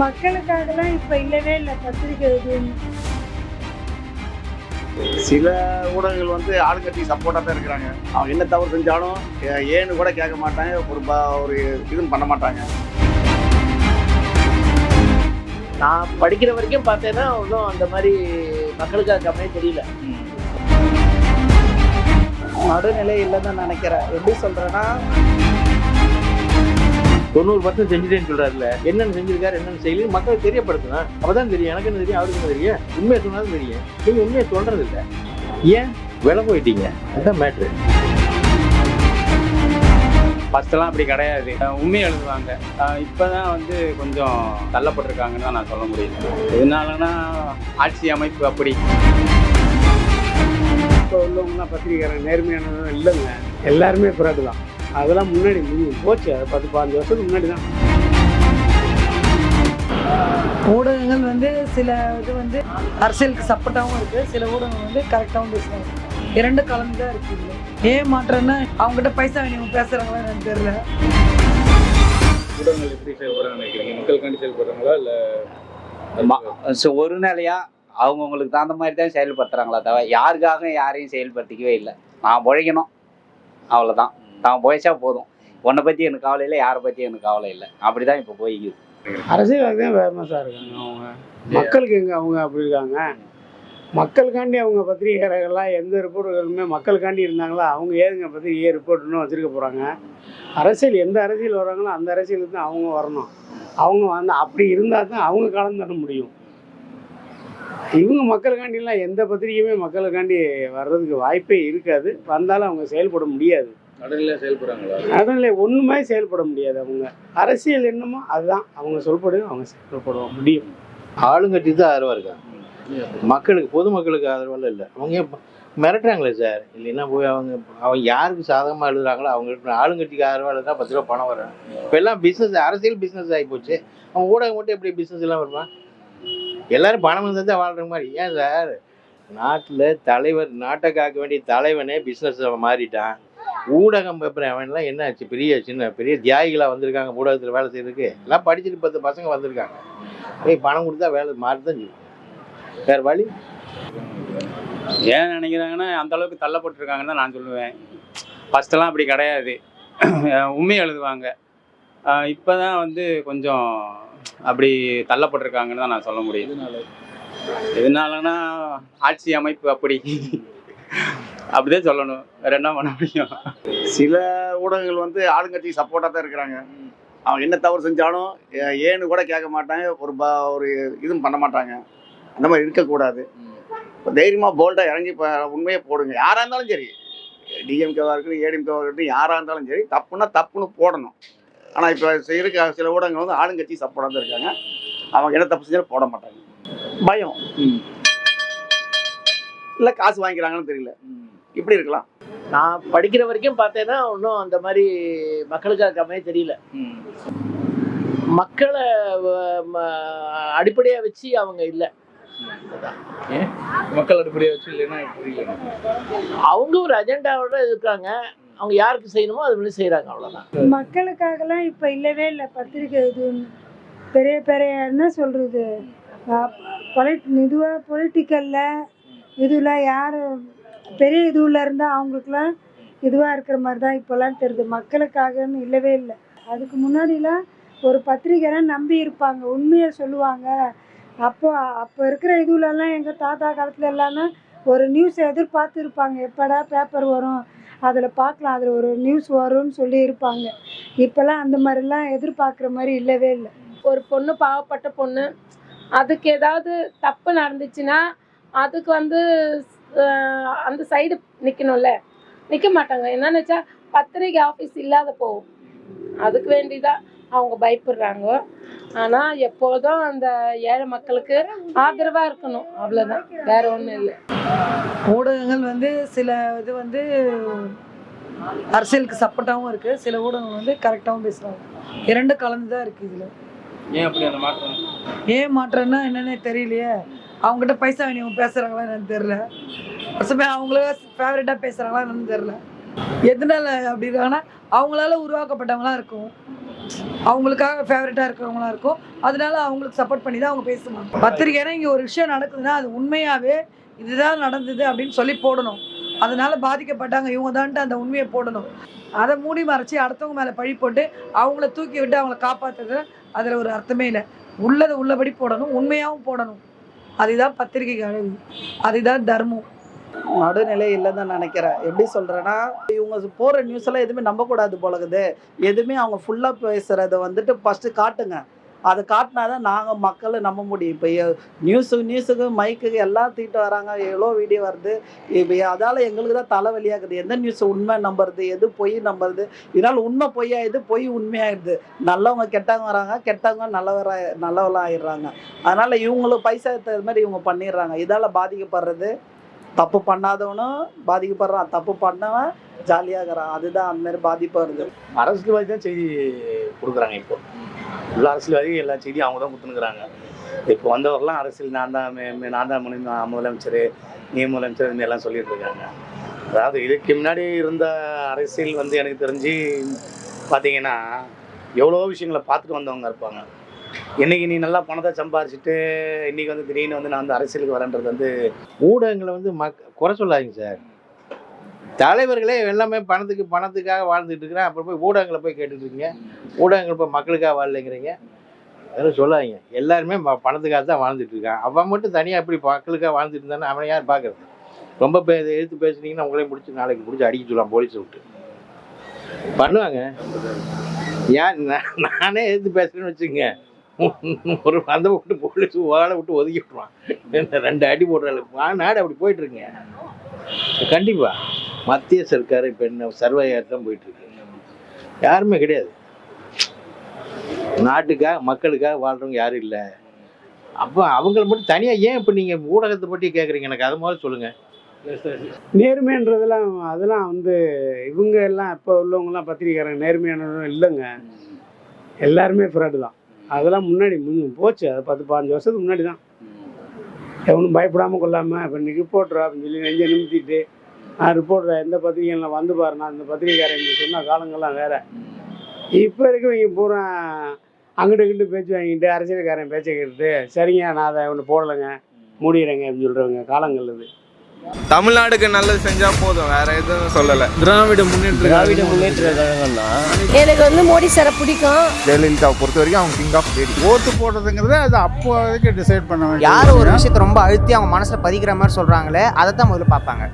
மக்களுக்காகலாம் இப்ப இல்லவே இல்லை பத்திரிக்கை சில ஊடகங்கள் வந்து ஆளுங்கட்சி சப்போர்ட்டாக தான் இருக்கிறாங்க. அவங்க என்ன தவறு செஞ்சாலும் ஏன்னு கூட கேட்க மாட்டாங்க ஒரு ப ஒரு இதுவும் பண்ண மாட்டாங்க. நான் படிக்கிற வரைக்கும் பார்த்தேன்னா ஒன்றும் அந்த மாதிரி மக்களுக்காக கம்மியாக தெரியல. நடுநிலை இல்லைன்னு நினைக்கிறேன். எப்படி சொல்றேன்னா தொண்ணூறு பர்சன்ட் செஞ்சுட்டேன்னு சொல்றாருல என்னென்ன செஞ்சிருக்காரு என்னென்ன செய்யல மக்களுக்கு தெரியப்படுத்தணும். அப்பதான் தெரியும். எனக்கு என்ன தெரியும்? அவருக்கு என்ன தெரியும்? உண்மையை சொன்னாலும் தெரியும். நீங்க உண்மையை சொல்றது இல்ல ஏன்? விலை போயிட்டீங்க. அதுதான் மேட்ரு ஃபர்ஸ்ட்லாம் அப்படி கிடையாது. உண்மையை எழுதுவாங்க. இப்போ தான் வந்து கொஞ்சம் தள்ளப்பட்டிருக்காங்கன்னு தான் நான் சொல்ல முடியும். எதனாலனா ஆட்சி அமைப்பு அப்படி. இப்போ உள்ளவங்கலாம் பத்திரிக்கையாளர் நேர்மையானதும் இல்லைங்க. எல்லாருமே பிறகு தான் அதெல்லாம் முன்னாடி முடியும். போச்சு பத்து பதினஞ்சு வருஷத்துக்கு முன்னாடி தான் ஊடகங்கள் வந்து சில இது வந்து அரசியலுக்கு சப்போர்ட்டாகவும் இருக்கு. சில ஊடகங்கள் வந்து கரெக்டாகவும் பேசுறாங்க. இரண்டு கலந்து தான் இருக்கு இதுல. ஏன் மாற்றம்னா அவங்ககிட்ட பைசா வேணும் பேசுறாங்களா எனக்கு தெரியல. ஊடகங்கள் எப்படி செயல்படுறாங்க நினைக்கிறீங்க? மக்களுக்காண்டி செயல்படுறாங்களா இல்லை ஸோ ஒரு நிலையா அவங்கவுங்களுக்கு தகுந்த மாதிரி தான் செயல்படுத்துறாங்களா தவிர யாருக்காக யாரையும் செயல்படுத்திக்கவே இல்லை. நான் உழைக்கணும். அவ்வளோதான் நான் உழைச்சா போதும். உன்னை பற்றி எனக்கு கவலை இல்லை யாரை பற்றி எனக்கு கவலை இல்லை. அப்படி தான் இப்போ போய்க்குது. அரசியல் தான் ஃபேமஸாக இருக்காங்க அவங்க. மக்களுக்கு எங்கே அவங்க அப்படி இருக்காங்க? மக்களுக்காண்டி அவங்க பத்திரிகையாளர்கள்லாம் எந்த ரிப்போர்ட்டுகளுமே மக்களுக்காண்டி இருந்தாங்களோ? அவங்க ஏதுங்க பத்திரிகை ரிப்போர்ட்னு வச்சுருக்க போகிறாங்க அரசியல் எந்த அரசியல் வர்றாங்களோ அந்த அரசியலுக்கு தான் அவங்க வரணும். அவங்க வந்து அப்படி இருந்தால் தான் அவங்க கலந்து தர முடியும். இவங்க மக்களுக்காண்டிலாம் எந்த பத்திரிகையுமே மக்களுக்காண்டி வர்றதுக்கு வாய்ப்பே இருக்காது. வந்தாலும் அவங்க செயல்பட முடியாது. அதனால ஒன்றுமே செயல்பட முடியாது அவங்க. அரசியல் என்னமோ அதுதான். அவங்க சொல்படு அவங்க செயல்பட முடியும். ஆளுங்கட்சி தான் ஆதரவா இருக்காங்க மக்களுக்கு பொதுமக்களுக்கு ஆதரவால இல்லை அவங்க மிரட்டுறாங்களே சார் இல்லைன்னா போய் அவங்க அவங்க யாருக்கு சாதகமாக எழுதுறாங்களோ அவங்க ஆளுங்கட்சிக்கு ஆதரவாக இருந்தால் பத்து ரூபா பணம் வரும். இப்போ எல்லாம் பிஸ்னஸ் அரசியல் பிஸ்னஸ் ஆகி போச்சு. அவங்க ஊடகம் மட்டும் எப்படி பிஸ்னஸ் எல்லாம் வருமா? எல்லாரும் பணம் இருந்தால் தான் வாழ்ற மாதிரி. ஏன் சார் நாட்டில் தலைவர் நாட்டை காக்க வேண்டிய தலைவனே பிஸ்னஸ் மாறிட்டான். ஊடகம் பேப்பர் அவன்லாம் என்ன ஆச்சு? பெரிய சின்ன பெரிய தியாகிகளாக வந்திருக்காங்க ஊடகத்தில் வேலை செய்யறதுக்கு. எல்லாம் படிச்சுட்டு பத்து பசங்க வந்திருக்காங்க. போய் பணம் கொடுத்தா வேலை மாறி தான் செய்யும். வேறு வழி? ஏன் நினைக்கிறாங்கன்னா அந்த அளவுக்கு தள்ளப்பட்டிருக்காங்கன்னு தான் நான் சொல்லுவேன். ஃபர்ஸ்ட்லாம் அப்படி கிடையாது. உண்மையை எழுதுவாங்க. இப்போ தான் வந்து கொஞ்சம் அப்படி தள்ளப்பட்டிருக்காங்கன்னு தான் நான் சொல்ல முடியும். எதனாலனா ஆட்சி அமைப்பு அப்படி. அப்படிதான் சொல்லணும். வேற என்ன பண்ண முடியும்? சில ஊடகங்கள் வந்து ஆளுங்கட்சி சப்போர்ட்டாக தான் இருக்கிறாங்க. அவங்க என்ன தவறு செஞ்சாலும் ஏன்னு கூட கேட்க மாட்டாங்க. ஒரு ப ஒரு இதுவும் பண்ண மாட்டாங்க. அந்த மாதிரி இருக்கக்கூடாது. தைரியமாக போல்டாக இறங்கி இப்போ உண்மையை போடுங்க. யாராக இருந்தாலும் சரி. டிஎம்கேவாக இருக்கட்டும் ஏடிஎம்கேவாக இருக்கட்டும் யாராக இருந்தாலும் சரி தப்புன்னா தப்புன்னு போடணும். ஆனால் இப்போ இருக்க சில ஊடகங்கள் வந்து ஆளுங்கட்சி சப்போர்ட்டாக தான் இருக்காங்க. அவங்க என்ன தப்பு செஞ்சாலும் போட மாட்டாங்க. பயம். இல்லை காசு வாங்கிக்கிறாங்கன்னு தெரியல. இப்படி இருக்கலாம்? நான் படிக்கிற வரைக்கும் பார்த்தேன்னா ஒன்றும் அந்த மாதிரி மக்களுக்காக கம்மியாக தெரியல. மக்களை அடிப்படையாக வச்சு அவங்க இல்லை. மக்கள் அடிப்படையை வச்சு இல்லைன்னா அவங்க ஒரு அஜெண்டாவோட இருக்காங்க. அவங்க யாருக்கு செய்யணுமோ அது மாதிரி செய்கிறாங்க அவ்வளோதான் மக்களுக்காகலாம் இப்ப இல்லவே இல்லை. பத்திரிக்கை எதுவும் பெரிய பெரிய என்ன சொல்றது பொலிட் இதுவாக பொலிட்டிக்கல்ல இதில் யார் பெரிய இதுவில் இருந்தால் அவங்களுக்குலாம் இதுவாக இருக்கிற மாதிரி தான் இப்போல்லாம் தெரியுது. மக்களுக்காகன்னு இல்லவே இல்லை. அதுக்கு முன்னாடிலாம் ஒரு பத்திரிக்கைலாம் நம்பி இருப்பாங்க. உண்மையை சொல்லுவாங்க. அப்போ அப்போ இருக்கிற இதுலலாம் எங்கள் தாத்தா காலத்துல எல்லாமே ஒரு நியூஸ் எதிர்பார்த்து இருப்பாங்க எப்படா பேப்பர் வரும்? அதில் பார்க்கலாம். அதில் ஒரு நியூஸ் வரும்னு சொல்லி இருப்பாங்க. இப்போல்லாம் அந்த மாதிரிலாம் எதிர்பார்க்குற மாதிரி இல்லவே இல்லை. ஒரு பொண்ணு பாவப்பட்ட பொண்ணு அதுக்கு ஏதாவது தப்பு நடந்துச்சுன்னா அதுக்கு வந்து அந்த சைடு நிற்கணும்ல நிற்க மாட்டாங்க. என்னன்னு வச்சா பத்திரிக்கை ஆஃபீஸ் இல்லாத போகும் அதுக்கு வேண்டிதான் அவங்க பயப்படுறாங்க. ஆனால் எப்போதும் அந்த ஏழை மக்களுக்கு ஆதரவாக இருக்கணும். அவ்வளோதான் வேற ஒன்றும் இல்லை. ஊடகங்கள் வந்து சில இது வந்து அரசியலுக்கு சப்போர்ட்டாகவும் இருக்கு. சில ஊடகங்கள் வந்து கரெக்டாகவும் பேசுறாங்க. இரண்டு கலந்து தான் இருக்கு இதுல. ஏன் அப்படி அந்த மாற்றம்? ஏன் மாற்றம்னா என்னன்னே தெரியலையே. அவங்ககிட்ட பைசா வேணும் பேசுகிறாங்களா என்னன்னு தெரில பசமே அவங்களே ஃபேவரட்டா பேசுகிறாங்களா என்னன்னு தெரில எதனால அப்படி இருக்காங்கன்னா அவங்களால உருவாக்கப்பட்டவங்களா இருக்கும். அவங்களுக்காக ஃபேவரட்டாக இருக்கிறவங்களா இருக்கும். அதனால அவங்களுக்கு சப்போர்ட் பண்ணி தான் அவங்க பேசுவாங்க. பத்திரிக்கைனா இங்கே ஒரு விஷயம் நடக்குதுன்னா அது உண்மையாகவே இதுதான் நடந்தது அப்படின்னு சொல்லி போடணும். அதனால பாதிக்கப்பட்டாங்க இவங்க தான்ட்டு அந்த உண்மையை போடணும். அதை மூடி மறைச்சி அடுத்தவங்க மேலே பழி போட்டு அவங்கள தூக்கி விட்டு அவங்கள காப்பாற்றுறது அதில் ஒரு அர்த்தமே இல்லை. உள்ளதை உள்ளபடி போடணும் உண்மையாகவும் போடணும். அதுதான் பத்திரிக்கைக்கு அழகு அதுதான் தர்மம். நடுநிலை இல்லைன்னு தான் நினைக்கிறேன். எப்படி சொல்கிறேன்னா இவங்க போகிற நியூஸ் எல்லாம் எதுவுமே நம்பக்கூடாது போலகுது எதுவுமே அவங்க ஃபுல்லாக பேசுகிறத வந்துட்டு ஃபஸ்ட்டு காட்டுங்க. அதை காட்டினா தான் நாங்கள் மக்களை நம்ப முடியும். இப்போ நியூஸுக்கு நியூஸுக்கு மைக்குக்கு எல்லாம் தீட்டு வராங்க. எவ்வளோ வீடியோ வருது? இப்போ அதால் எங்களுக்கு தான் தலைவலியாகுது. எந்த நியூஸ் உண்மை நம்புறது? எது பொய் நம்புறது? இதனால் உண்மை பொய்யாயிடுது பொய் உண்மையாயிடுது. நல்லவங்க கெட்டவங்க வராங்க கெட்டவங்க நல்லவர நல்லவெல்லாம் ஆயிடுறாங்க. அதனால் இவங்களுக்கு பைசா தகுந்த மாதிரி இவங்க பண்ணிடுறாங்க. இதால் பாதிக்கப்படுறது? தப்பு பண்ணாதவனும் பாதிக்கப்படுறான். தப்பு பண்ணவன் ஜாலியாகிறான். அதுதான் அந்த மாதிரி இருக்குது அரசு அரசியல்வாதி தான் செய்தி கொடுக்குறாங்க இப்போ. உள்ள அரசியல்வாதியும் எல்லா செய்தியும் அவங்க தான் கொடுத்துனுக்குறாங்க இப்போ வந்தவரெல்லாம் அரசியல் நான் தான் மே- நான் தான் முனி- முதலமைச்சர் நீ முதலமைச்சர் இந்த எல்லாம் சொல்லிட்டு இருக்காங்க. அதாவது இதுக்கு முன்னாடி இருந்த அரசியல் வந்து எனக்கு தெரிஞ்சு பார்த்தீங்கன்னா எவ்வளோ விஷயங்களை பார்த்துட்டு வந்தவங்க இருப்பாங்க. இன்னைக்கு நீ நல்லா பணத்தை சம்பாரிச்சிட்டு இன்னைக்கு வந்து திடீர்னு வந்து நான் வந்து அரசியலுக்கு வரேன்றது வந்து ஊடகங்களை வந்து மக் குறை சொல்லாதீங்க சார். தலைவர்களே எல்லாமே பணத்துக்கு பணத்துக்காக வாழ்ந்துட்டு இருக்கிறேன். அப்புறம் போய் ஊடகங்களை போய் கேட்டுட்டு இருக்கீங்க. ஊடகங்கள் போய் மக்களுக்காக வாழலைங்கிறீங்க. அதெல்லாம் சொல்லாதீங்க. எல்லாருமே ம- பணத்துக்காக தான் வாழ்ந்துட்டு இருக்கான் அவன் மட்டும் தனியாக எப்படி மக்களுக்காக வாழ்ந்துட்டு இருந்தானே அவனை யார் பார்க்குறது ரொம்ப பே எடுத்து பேசுனீங்கன்னா உங்களையும் பிடிச்சி நாளைக்கு பிடிச்சி அடிக்க சொல்லலாம் போலீஸை விட்டு. பண்ணுவாங்க. ஏன் நான் நானே எடுத்து பேசுறேன்னு வச்சுங்க ஒரு அந்த விட்டு போலீஸ் வாழை விட்டு ஒதுக்கி விட்ருவான் ரெண்டு அடி போடுற அளவுக்கு நாடு அப்படி போயிட்டுருங்க கண்டிப்பாக மத்திய சர்க்கார் இப்போ என்ன சர்வயாத்தான் போயிட்டுருக்கு. யாருமே கிடையாது. நாட்டுக்காக மக்களுக்காக வாழ்றவங்க யாரும் இல்லை. அப்போ அவங்கள மட்டும் தனியாக ஏன் இப்போ நீங்கள் ஊடகத்தை பற்றி கேட்குறீங்க எனக்கு அது மாதிரி சொல்லுங்கள் நேர்மைன்றதெல்லாம் அதெல்லாம் வந்து இவங்க எல்லாம் இப்போ உள்ளவங்கலாம் பத்திரிக்காரங்க நேர்மையானவங்க இல்லைங்க. எல்லாருமே ஃப்ராடு தான். அதெல்லாம் முன்னாடி போச்சு. அது பத்து பதினஞ்சு வருஷத்துக்கு முன்னாடி தான் எவனும் பயப்படாமல் கொள்ளாமல் இப்போ இன்றைக்கி ரிப்போர்ட்டரா அப்படின்னு சொல்லி நெஞ்சை நிமித்திட்டு நான் ரிப்போர்ட்டர் எந்த பத்திரிகையில் வந்து பாரு நான் இந்த பத்திரிக்கையாரன் இப்படி சொன்ன காலங்கள்லாம் வேற. இப்போ இருக்கவங்க பூரா அங்கிட்டு இங்கிட்டு பேச்சு வாங்கிட்டு அரசியல்காரன் பேச்சை கேட்டுட்டு சரிங்க நான் அதை ஒன்று போடலைங்க மூடிடுறேங்க அப்படின்னு சொல்கிறவங்க காலங்கள் இது. தமிழ்நாடுக்கு நல்லது செஞ்சா போதும் வேற எதுவும் சொல்லல. திராவிட முன்னேற்ற திராவிட முன்னேற்ற எனக்கு வந்து மோடி சாரை பிடிக்கும். ஜெயலலிதாவை பொறுத்த வரைக்கும் அவங்க கிங் ஆஃப் லேடி ஓட்டு போடுறதுங்கிறது அது அப்போதைக்கு டிசைட் பண்ண வேண்டியது யார் ஒரு விஷயத்தை ரொம்ப அழுத்தி அவங்க மனசுல பதிக்கிற மாதிரி சொல்றாங்களே அதை தான் முதல்ல பார்ப்பாங்க.